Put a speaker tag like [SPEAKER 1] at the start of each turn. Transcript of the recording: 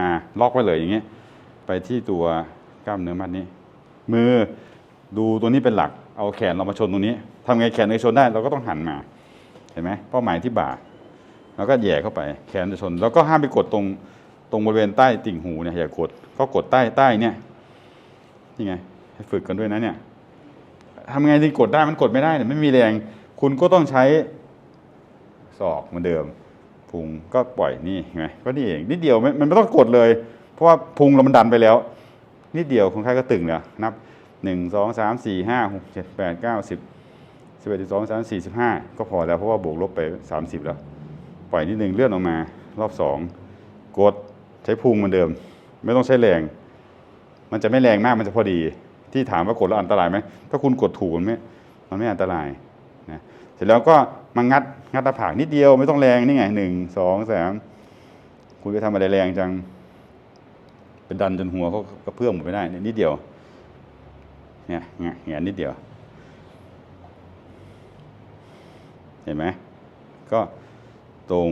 [SPEAKER 1] มาล็อกไว้เลยอย่างเงี้ยไปที่ตัวกล้ามเนื้อมัดนี้ มือดูตัวนี้เป็นหลัก เอาแขนเรามาชนตรงนี้ทำไงแขนเราชนได้เราก็ต้องหันมาเห็นไหมเป้าหมายที่บ่าแล้วก็แย่เข้าไป แขนจะชน แล้วก็ห้ามไปกดตรงตรงบริเวณใต้ติ่งหูเนี่ยอย่ากดก็กดใต้ใต้เนี่ยนี่ไงให้ฝึกกันด้วยนะเนี่ยทำไงที่กดได้มันกดไม่ได้เนี่ยไม่มีแรง คุณก็ต้องใช้ศอกเหมือนเดิม พุงก็ปล่อยนี่เห็นไหมก็นี่เองนิดเดียวมันไม่ต้องกดเลย เพราะว่าพุงเรามันดันไปแล้วนิดเดียวคนไข้ก็ตึงแล้วนับหนึ่งสองสามสี่ห้าหกเจ็ดแปดเก้าสิบสิบเอ็ดสิบสองสามสี่สิบห้าก็พอแล้วเพราะว่าบวกลบไปสามสิบแล้ว ปล่อยนิดหนึ่งเลื่อนออกมา รอบสองกดใช้พุงเหมือนเดิม ไม่ต้องใช้แรง มันจะไม่แรงมากมันจะพอดี ที่ถามว่ากดแล้วอันตรายไหมถ้าคุณกดถูกมันไม่มันไม่อันตราย นะเสร็จแล้วก็มางัดงัดตาผากนิดเดียวไม่ต้องแรงนี่ไงหนึ่งสองสามคุณไปทำอะไรแรงจัง เป็นดันจนหัวเขากระเพื่อมหมดไม่ได้นิดเดียวเนี่ยเงี้ยเงี้ยนิดเดียว เห็นไหมก็ตรง